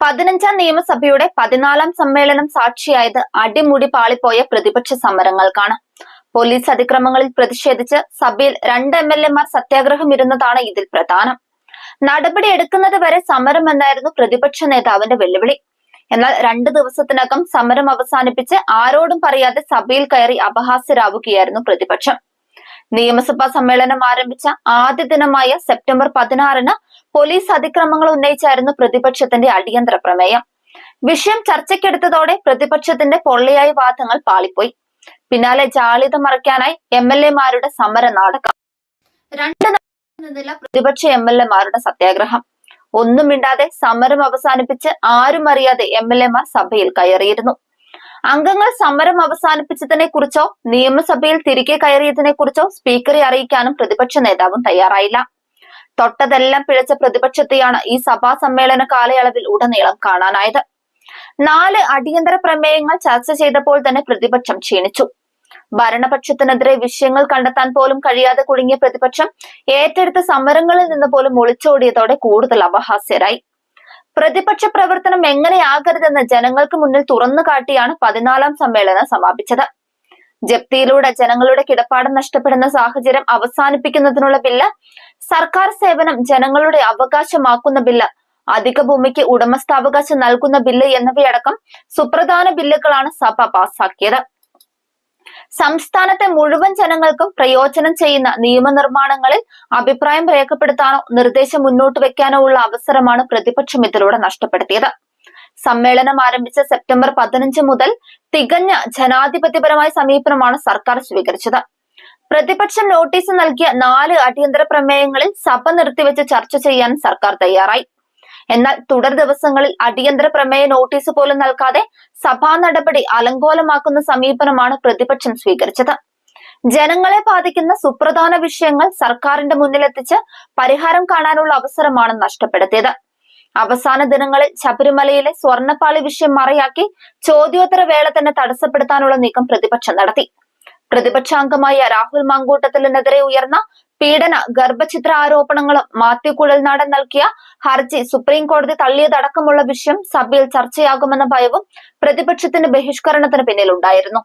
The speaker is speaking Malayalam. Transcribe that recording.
പതിനഞ്ചാം നിയമസഭയുടെ പതിനാലാം സമ്മേളനം സാക്ഷിയായത് അടിമുടി പാളിപ്പോയ പ്രതിപക്ഷ സമരങ്ങൾക്കാണ്. പോലീസ് അതിക്രമങ്ങളിൽ പ്രതിഷേധിച്ച് സഭയിൽ രണ്ട് എം എൽ എമാർ സത്യാഗ്രഹം ഇരുന്നതാണ് ഇതിൽ പ്രധാനം. നടപടി എടുക്കുന്നത് വരെ സമരം എന്നായിരുന്നു പ്രതിപക്ഷ നേതാവിന്റെ വെല്ലുവിളി. എന്നാൽ രണ്ടു ദിവസത്തിനകം സമരം അവസാനിപ്പിച്ച് ആരോടും പറയാതെ സഭയിൽ കയറി അപഹാസ്യരാവുകയായിരുന്നു പ്രതിപക്ഷം. നിയമസഭാ സമ്മേളനം ആരംഭിച്ച ആദ്യ ദിനമായ സെപ്റ്റംബർ പതിനാറിന് പോലീസ് അതിക്രമങ്ങൾ ഉന്നയിച്ചായിരുന്നു പ്രതിപക്ഷത്തിന്റെ അടിയന്തര പ്രമേയം. വിഷയം ചർച്ചയ്ക്കെടുത്തതോടെ പ്രതിപക്ഷത്തിന്റെ പൊള്ളയായ വാദങ്ങൾ പാളിപ്പോയി. പിന്നാലെ ജാളിത മറയ്ക്കാനായി എം എൽ എമാരുടെ സമര നാടകം. രണ്ട് നില പ്രതിപക്ഷ എം എൽ എമാരുടെ സത്യാഗ്രഹം. ഒന്നും മിണ്ടാതെ സമരം അവസാനിപ്പിച്ച് ആരും അറിയാതെ എം എൽ എമാർ സഭയിൽ കയറിയിരുന്നു. അംഗങ്ങൾ സമരം അവസാനിപ്പിച്ചതിനെ കുറിച്ചോ നിയമസഭയിൽ തിരികെ കയറിയതിനെ കുറിച്ചോ സ്പീക്കറെ അറിയിക്കാനും പ്രതിപക്ഷ നേതാവും തയ്യാറായില്ല. തൊട്ടതെല്ലാം പിഴച്ച പ്രതിപക്ഷത്തെയാണ് ഈ സഭാ സമ്മേളന കാലയളവിൽ ഉടനീളം കാണാനായത്. നാല് അടിയന്തര പ്രമേയങ്ങൾ ചർച്ച ചെയ്തപ്പോൾ തന്നെ പ്രതിപക്ഷം ക്ഷീണിച്ചു. ഭരണപക്ഷത്തിനെതിരെ വിഷയങ്ങൾ കണ്ടെത്താൻ പോലും കഴിയാതെ കുടുങ്ങിയ പ്രതിപക്ഷം ഏറ്റെടുത്ത സമരങ്ങളിൽ നിന്ന് പോലും ഒളിച്ചോടിയതോടെ കൂടുതൽ അപഹാസ്യരായി. പ്രതിപക്ഷ പ്രവർത്തനം എങ്ങനെയാകരുതെന്ന് ജനങ്ങൾക്ക് മുന്നിൽ തുറന്നു കാട്ടിയാണ് പതിനാലാം സമ്മേളനം സമാപിച്ചത്. ജപ്തിയിലൂടെ ജനങ്ങളുടെ കിടപ്പാടം നഷ്ടപ്പെടുന്ന സാഹചര്യം അവസാനിപ്പിക്കുന്നതിനുള്ള ബില്ല് സർക്കാർ സേവനം ജനങ്ങളുടെ അവകാശമാക്കുന്ന ബില്ല് അധിക ഭൂമിക്ക് ഉടമസ്ഥാവകാശം നൽകുന്ന ബില്ല് എന്നിവയടക്കം സുപ്രധാന ബില്ലുകളാണ് സഭ പാസാക്കിയത്. സംസ്ഥാനത്തെ മുഴുവൻ ജനങ്ങൾക്കും പ്രയോജനം ചെയ്യുന്ന നിയമനിർമ്മാണങ്ങളിൽ അഭിപ്രായം രേഖപ്പെടുത്താനോ നിർദ്ദേശം മുന്നോട്ട് വെക്കാനോ ഉള്ള അവസരമാണ് പ്രതിപക്ഷം ഇതിലൂടെ നഷ്ടപ്പെടുത്തിയത്. സമ്മേളനം ആരംഭിച്ച സെപ്റ്റംബർ പതിനഞ്ച് മുതൽ തികഞ്ഞ ജനാധിപത്യപരമായ സമീപനമാണ് സർക്കാർ സ്വീകരിച്ചത്. പ്രതിപക്ഷം നോട്ടീസ് നൽകിയ നാല് അടിയന്തര പ്രമേയങ്ങളിൽ സഭ നിർത്തിവെച്ച് ചർച്ച ചെയ്യാൻ സർക്കാർ തയ്യാറായി. എന്നാൽ തുടർ ദിവസങ്ങളിൽ അടിയന്തര പ്രമേയ നോട്ടീസ് പോലും നൽകാതെ സഭാ നടപടി അലങ്കോലമാക്കുന്ന സമീപനമാണ് പ്രതിപക്ഷം സ്വീകരിച്ചത്. ജനങ്ങളെ ബാധിക്കുന്ന സുപ്രധാന വിഷയങ്ങൾ സർക്കാരിന്റെ മുന്നിലെത്തിച്ച് പരിഹാരം കാണാനുള്ള അവസരമാണ് നഷ്ടപ്പെടുത്തിയത്. അവസാന ദിനങ്ങളിൽ ശബരിമലയിലെ സ്വർണപ്പാളി വിഷയം മറയാക്കി ചോദ്യോത്തര വേള തന്നെ തടസ്സപ്പെടുത്താനുള്ള നീക്കം പ്രതിപക്ഷം നടത്തി. പ്രതിപക്ഷാംഗമായ രാഹുൽ മാങ്കൂട്ടത്തിനെതിരെ ഉയർന്ന പീഡന ഗർഭചിത്ര ആരോപണങ്ങളും മാത്യു കുഴൽനാടൻ നൽകിയ ഹർജി സുപ്രീം കോടതി തള്ളിയതടക്കമുള്ള വിഷയം സഭയിൽ ചർച്ചയാകുമെന്ന ഭയവും പ്രതിപക്ഷത്തിന്റെ ബഹിഷ്കരണത്തിന് പിന്നിലുണ്ടായിരുന്നു